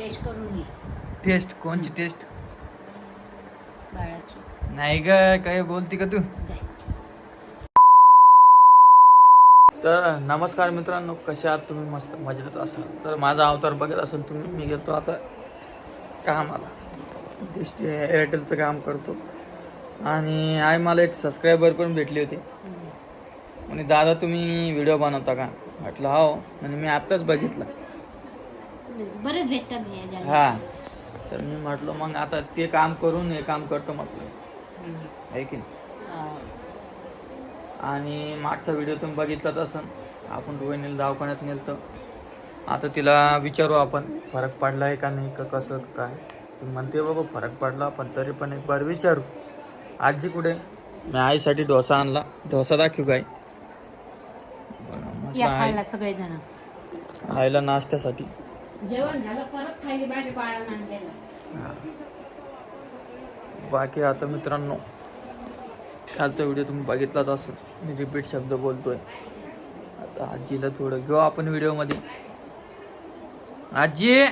Taste करून घे. Taste कोणची टेस्ट बाळाची. नाही ग काय बोलती का तू? जाय. तर नमस्कार मित्रांनो कसे आहात तुम्ही? मस्त मजेत असाल. तर माझा अवतार बघत असेल तुम्ही मी घेतो आता कामाला. दिष्टी एअरटेलचं काम करतो. आणि आहे मला एक सबस्क्रायबर पण भेटली होती. म्हणे दादा तुम्ही व्हिडिओ बनवता का? म्हटलं हो म्हणजे मी आत्ताच बघितलं. बरेच भेटतात हे. हा. तर मी म्हटलं मग आता ते काम करून हे काम करतो म्हटलं. आहे की. आणि मागचा व्हिडिओ तुम्ही बघितलाच असन आपण रोहिणीला दवाखान्यात नेलतं. आता तिला विचारू आपण फरक पडला आहे का नाही का कसं काय? म्हणते बाबा फरक पडला पण तरी पण एक बार विचारू. आजी कुठे? मी आईसाठी डोसा आणला. डोसा दाखवू काय? आईला नाश्त्यासाठी. जेवण झालं परत हा. बाकी आता मित्रांनो कालचा व्हिडिओ तुम्ही बघितलाच असून मी रिपीट शब्द बोलतोय. आता आजीला थोडं घेऊ आपण व्हिडिओमध्ये. आजी!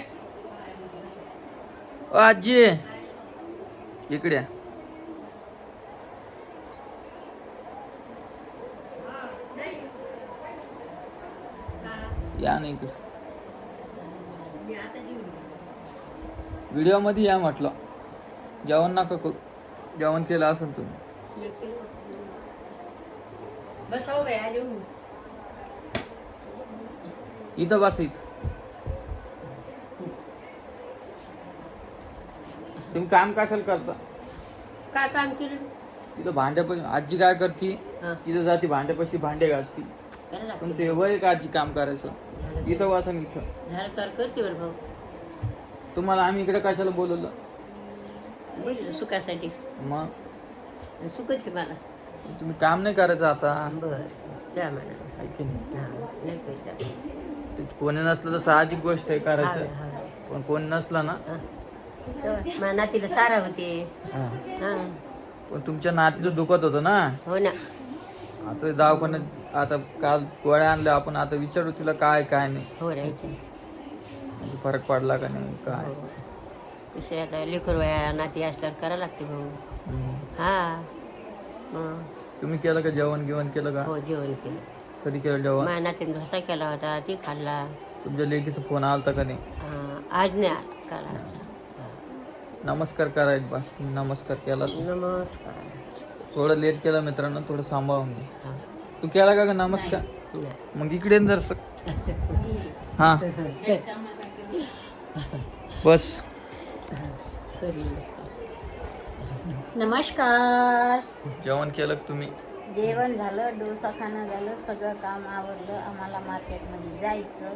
आजी! इकडे या. या ना इकडे. व्हिडिओमध्ये या म्हटलं. जेवण नका करू. जेवण केलं असेल तुम्ही. इथं बस इथं. तुम्ही काम कशाला करता? काय काम केलं? तिथं भांड्यापाशी आजी काय करते? हा. तिथं जाते भांड्यापाशी भांडे घासती. करायला लागतं. तुमचं वय का आजी काम करायचं? इथं वासा इथं. झालं तर करते बरं भाऊ. तुम्हाला आम्ही इकडे कशाला बोलवलं? बोल सुखासाठी. मग? सुखच आहे मला. तुम्ही काम नाही करायचं आता? बरं जा म्हणा आहे की नाही? हा, नाही करायचं. ते कोणी नसलं तर साहजिक गोष्ट आहे करायचं. पण कोणी नसलं ना? माझ्या नातीला सारा होते. हा. हा. पण तुमच्या नातीचं दुखत होतं ना? हो ना. आता दवाखान्यात आता काल गोळ्या आणल्या आपण आता विचारू तिला काय काय नाही. हो राहायची फरक पडला का नाही? काय? हो. कसं आता लेकर वया नाती असल्यावर करावं लागते भाऊ. हा. मग तुम्ही केलं का जेवण गिवण केलं का? हो जेवण केलं. कधी केलं जेवण? माझ्या नातीने डोसा केला होता ती खाल्ला. तुमच्या लेकीचा फोन आलता का नाही? हा, आज नाही आला, काल आला. नमस्कार करायचं बस तुम्ही नमस्कार केला नमस्कार. थोडं लेट केलं मित्रांनो थोडं सांभाळून घे हा. तू केला का ग नमस्कार? नाही. मग इकडे जर हा. बस. नमस्कार. जेवण केलं का तुम्ही? जेवण झालं डोसा खाणं झालं सगळं काम आवरलं आम्हाला मार्केटमध्ये जायचं.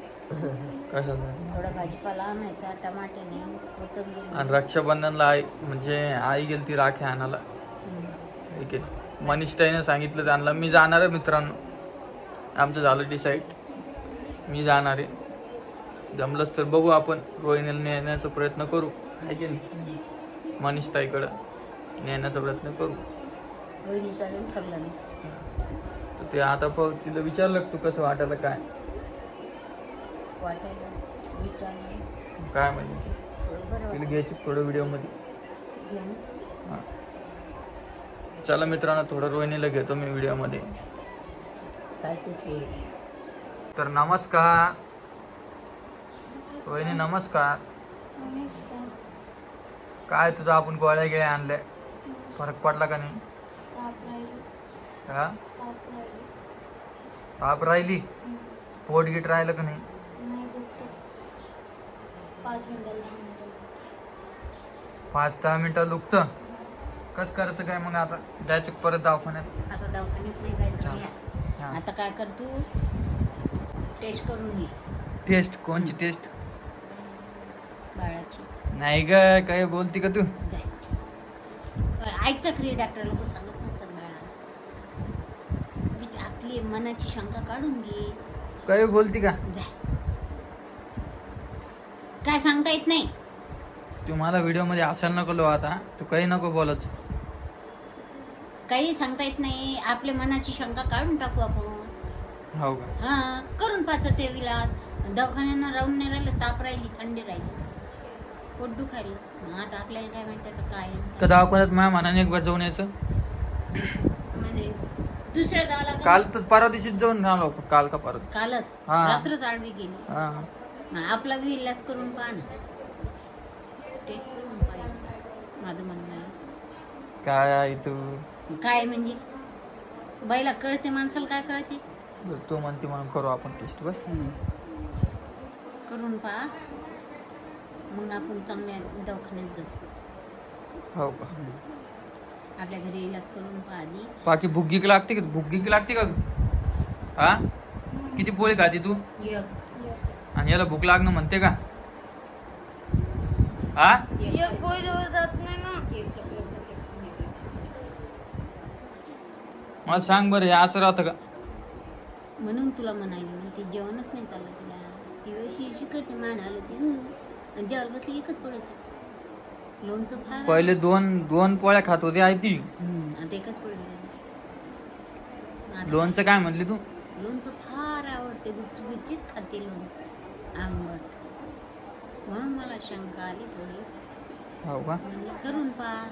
कशाला? थोडं भाजीपाला आणायचा टमाटे नाही कोथिंबीर आणि रक्षाबंधनला आई म्हणजे आई गेली ती राखी आणायला. ठीक आहे. मनीषताईने सांगितलं त्यांना मी जाणार आहे मित्रांनो. आमचं झालं डिसाईड मी जाणार आहे. जमलंच तर बघू आपण. रोहिणीला नेण्याचा प्रयत्न करू. आहे की नाही? मनीषताईकडं नेण्याचा प्रयत्न करू. रोहिणीचा अजून ठरलं नाही. तर ते आता प तिला विचारलं तू कसं वाटायला काय? वाटायला. काय म्हणजे? तिला घ्यायची थोडं व्हिडिओमध्ये. हां. चला मित्रांनो थोडं रोहिणीला घेतो मी व्हिडिओमध्ये हे. तर नमस्कार. रोहिणी नमस्कार. काय तुझं आपण गोळ्या गिळ्या आणल्या? फरक पडला का नाही? हा? ताप राहिली. पोट गिट राहिलं का नाही? पाच दहा मिनिटं दुखतं? कस करायचं काय मग आता? जायचं परत दवाखान्यात? आता दवाखान्यात नाही जायचं. या. आता काय कर तू? टेस्ट करून घे. टेस्ट कोणची टेस्ट बाळाची. नाही ग काय बोलती का तू? ऐकतं खरी डॉक्टर लोक सांगत नसतात बाळाला आपली मनाची शंका काढून घे. काय बोलती का? काय सांगता येत नाही? तू मला व्हिडिओमध्ये असायला नको लो आता. तू काही नको बोलत. काही सांगता येत नाही. आपल्या मनाची शंका काढून टाकू आपण. हो का? हा करून पाच ते विलास दवाखान्यांना राहून नाही राहिलं ताप राहिली थंडी राहिली. पोट दुखायलं मग आता आपल्याला काय माहिती आता काय आहे? तर दवाखान्यात माझ्या मनाने एक बार जाऊन यायचं? म्हणजे दुसऱ्या गावाला काल तर परवा दिवशीच जाऊन राहिलो आपण. काल का परत कालच. हा. रात्रच आडवी गेली. हा. मग आपला बी इलाज करून पहा ना. टेस्ट करून पाहा. माझं म्हणणं आहे. काय आहे तू? काय म्हणजे? बाईला कळते माणसाला काय कळते? बरं, तू म्हणते म्हणून करू आपण टेस्ट बस. करून पहा. मग आपण चांगल्या दवाखान्यात जाऊ. हो का? आपल्या घरी इलाज करून पहा आधी. बाकी भूक गीक लागते का? भूक गीक लागते का? हा? किती पोळी खाते तू? एक. आणि याला भूक लागणं म्हणते का? हा? एक पोळीवर जात नाही ना. मला सांग बरं हे असं राहतं का? म्हणून तुला म्हणाली ना ती जेवणच नाही चाललं तिला. ती अशी करते मान आलं ती. आणि जेवायला बसली एकच खाते. लोणचं फार पहिले दोन दोन पोळ्या खात होती आहे ती. आता एकच पडत आता लोणचं काय म्हणली तू? लोणचं फार आवडते. गुच्चगुच्चीत खाते लोणचं. आंबट. म्हणून मला शंका आली थोडी. हो का? म्हणलं करून पहा.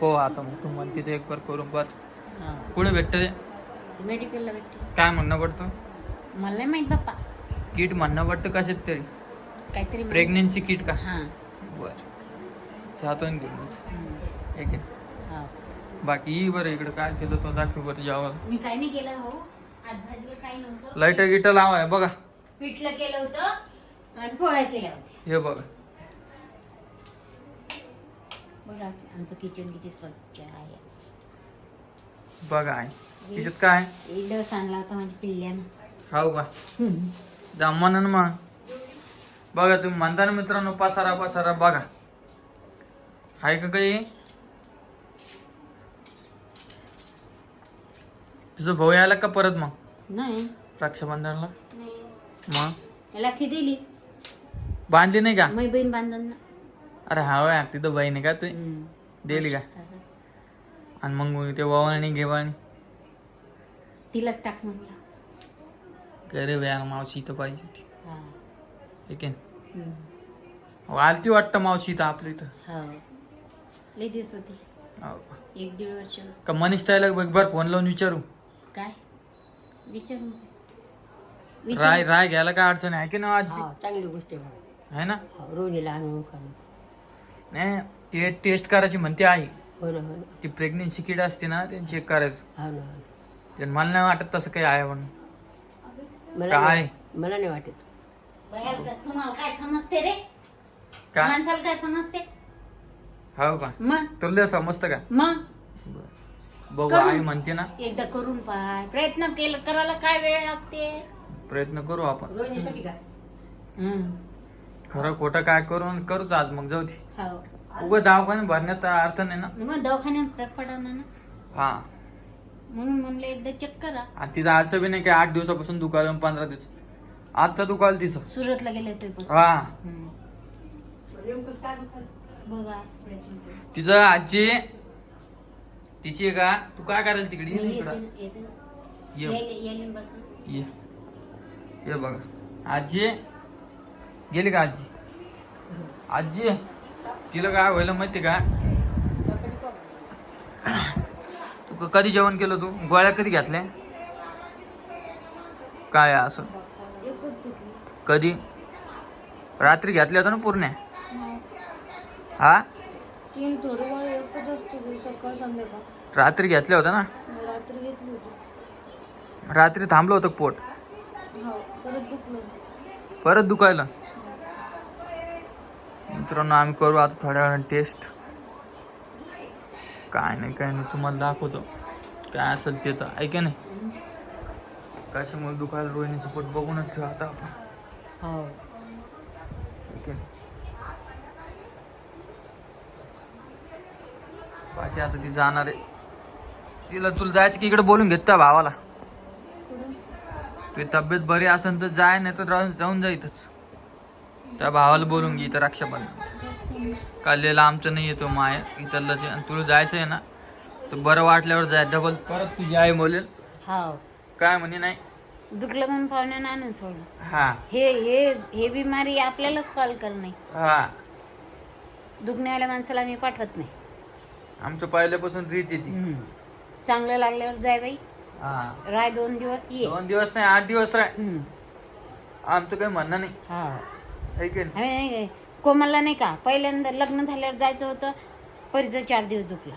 हो आता मग तू म्हणते ते एक बार करून बघ कुठे भेटतं ते? मेडिकलला भेटते. काय म्हणणं पडतं? मला नाही माहीत बाप्पा. किट म्हणणं पडतं कशात तरी. काहीतरी. प्रेग्नेन्सी किट का? हा. बर. त्यातून घेऊन हं. ठीक आहे. हा. बाकी बरं इकडं काय केलं तो दाखव बरं जेवायला. मी काही नाही केलं हो. आज भाजीला काही नव्हतं. लाइट गिट लावाय बघा. पिठलं केलं होतं आणि पोळ्या केल्या होत्या. हे बघा. बघा आमचं किचन किती स्वच्छ आहे. आज. बघा आहे तिच्यात काय? इडस आणला होता माझ्या पिल्ल्यानं. हो का? जमवा ना मग बघा तुम्ही म्हणता ना मित्रांनो पसारा पसारा बघा. आहे का काही? तुझं भाऊ यायला का परत मग? नाही. रक्षाबंधनला? नाही. मग? दिली. बांधली नाही का? मै बहीण बांधन ना अरे हा वय तिथं बहीण आहे का तू. दिली का? आणि मग ते वळणी घेवणी तिला टाक म्हणला. अरे व्या मावशी इथं पाहिजे ती. ठीक आहे. हो, आलती वाटतं मावशी इथं आपल्या इथं. हो. लय दिवस होते. हो. एक दीड वर्ष. का मनीष ताईला एक बार फोन लावून विचारू. काय? विचारू. राय राय घ्यायला काय अडचण आहे? की ना आजची हा चांगली गोष्ट आहे ना? हो, रोजीला आणून खाणं नाही ते टेस्ट करायची म्हणते आहे हो ना हो ना. ती प्रेग्नेन्सी किट असते ना ते चेक करायचं. हो ना हो ना. ते मला नाही वाटत तसं काही आहे म्हणून. मला काय? नाही मला नाही वाटत. बघायला का- तुम्हाला काय समजते रे? काय माणसाला काय समजते? हो का? मग? तुला समजतं का? मग? बघू करू. आई म्हणते ना. एकदा करून पाय. प्रयत्न केलं करायला काय वेळ लागते? प्रयत्न करू आपण. रोजीसाठी का? हम्म. खरं खोटं काय करून करूच आज मग जाऊ दे. हो. उगं दवाखाने भरण्यात अर्थ नाही ना. मग दवाखान्यात फरक पडा ना? हा. म्हणून म्हणलं एकदा चेक करा. आणि तिचं असं बी नाही की आठ दिवसापासून दुखायला पंधरा दिवस आता दुखायला तिचं. सुरतला गेले ते हा. बघा. तिचं आजी तिची आहे का? तू काय करायला तिकडे? ये ना इकडं. ये. बसून ये ये बघा. आजी गेली का आजी? आजी तिला काय व्हायला माहिती का? तू क- कधी जेवण केलं तू? गोळ्या कधी घातल्या? काय असं? कधी? रात्री घेतल्या होत्या ना पूर्ण? हा? तीन थोडी वेळ एकच असते सकाळ संध्याकाळ. रात्री घेतल्या होत्या ना? रात्री घेतली होती. रात्री थांबलं होतं पोट? हो परत दुखलं. परत दुखायला? मित्रांनो आम्ही करू आता थोड्या वेळाने टेस्ट काय नाही काय नाही तुम्हाला दाखवतो. काय असेल ते तर ऐका नाही? कशामुळे दुखायला रोहिणीचं पोट बघूनच घेऊ आता आपण. हो. बाकी आता ती जाणार आहे. तिला तुला जायचं की इकडे बोलून घेत त्या भावाला. तुझी तब्येत बरी असेल तर जाय नाही तर राहून जाऊन जा इथंच. त्या भावाला बोलून घे इथं रक्षाबंधन. काढलेला आमचं नाही येतो माय इथलं तुला जायचं आहे ना तर बरं वाटल्यावर जाय. डबल परत तुझी आई बोलेल. हो. काय म्हणे नाही? दुखलं म्हणून पाहुण्यानं आणून सोडलं. हा. हे हे हे बिमारी आपल्याला सॉल्व करणे. हा. दुखण्यावाल्या माणसाला मी पाठवत नाही. आमचं पहिल्यापासून रीत येते चांगलं लागल्यावर जाय बाई. हा. राय दोन दिवस ये. दोन दिवस नाही आठ दिवस राह हम्म. आमचं काही म्हणणं नाही. हा. है की नाही? आम्ही नाही कोमलला नाही का पहिल्यांदा लग्न झाल्यावर जायचं होतं परीचं चार दिवस दुखला.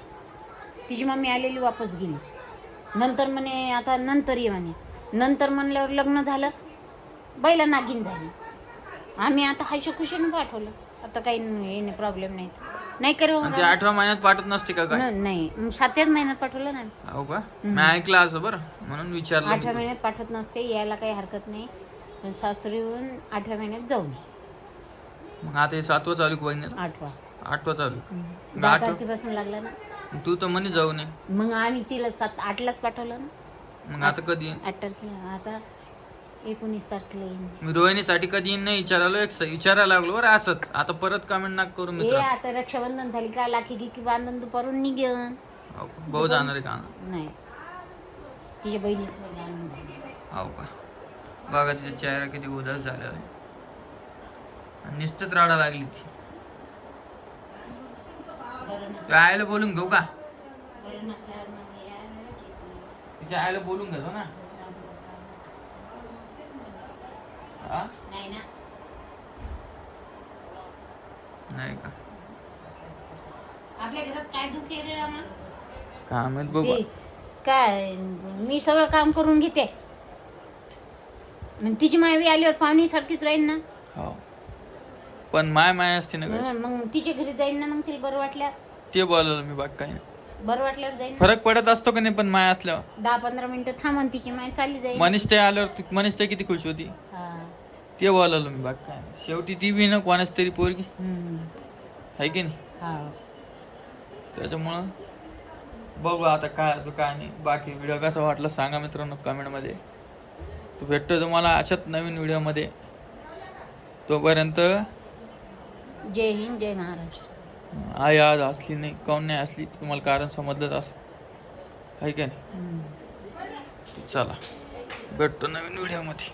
तिची मम्मी आलेली वापस गेली. नंतर म्हणे आता नंतर ये म्हणे. नंतर म्हणल्यावर लग्न झालं बैला नागिन झाली. आम्ही आता हायशा खुशीनं पाठवलं. आता काही नाही प्रॉब्लेम नाही नाही करू आणि ते आठव्या महिन्यात पाठवत नसते का काय? नाही. मग सातव्याच महिन्यात पाठवलं ना हो का? मी ऐकलं असं बरं. म्हणून विचारलं मी आठव्या. महिन्यात पाठवत नसते यायला काही हरकत नाही. पण सासरीहून आठव्या महिन्यात जाऊ नये मग आता हे सातवं चालू आहे महिन्यात आठवा. आठवं चालू. आहे. दहा आठवं? तारखेपासून लागला ना. तू तर म्हणे जाऊ नये. मग आम्ही तिला सात आठलाच पाठवलं ना. मग आता कधी येईन? आठ तारखेला आता एकोणीस तारखेला येईन. मी रोहिणीसाठी कधी येईन नाही विचारायला एक विचारायला लागलो बरं असंच. आता परत कमेंट नाक करू हे मित्र आता रक्षाबंधन झाली का? लाखी गिकी बांधून दुपारून निघेन. हो का? भाऊ जाणार आहे का? नाही. तिच्या बहिणीच हो का? बघा तिचा चेहरा किती उदास झालेला आहे. आणि नुसतंच राडा लागली ती. त्या आईला बोलून घेऊ का? तिच्या आईला बोलून घेतो ना. हा? नाही का? आपल्या घरात काय दुःख आहे रे रामा? काय माहीत बघू. ते काय मी सगळं काम करून घेते. मग तिची मायवी आल्यावर पाहुणी सारखीच राहील ना. हो. पण माय माय असते ना. मग मग तिच्या घरी जाईन ना मग तिला बरं वाटल्या ते बोलवलं मी बाग काही नाही. बरं वाटल्यावर जाईन. फरक पडत असतो का नाही पण माय असल्यावर? दहा पंधरा मिनिटं थांबन तिची माय चालली जाईल. मनीष ते आल्यावर ती- मनीष ते किती खुश होती. हा. ते बोलवलं मी बाग काय. शेवटी ती बी ना कोणाच तरी पोरगी. हम्म. आहे की नाही? हा. त्याच्यामुळं बघू आता काय असं काय नाही. बाकी व्हिडिओ कसा वाटला सांगा मित्रांनो कमेंटमध्ये. तो भेटतो तुम्हाला अशाच नवीन व्हिडिओमध्ये तोपर्यंत जय हिंद जय महाराष्ट्र. आई आज असली नाही काऊन नाही असली तुम्हाला कारण समजलंच असं. आहे की नाही. चला भेटतो नवीन व्हिडिओमध्ये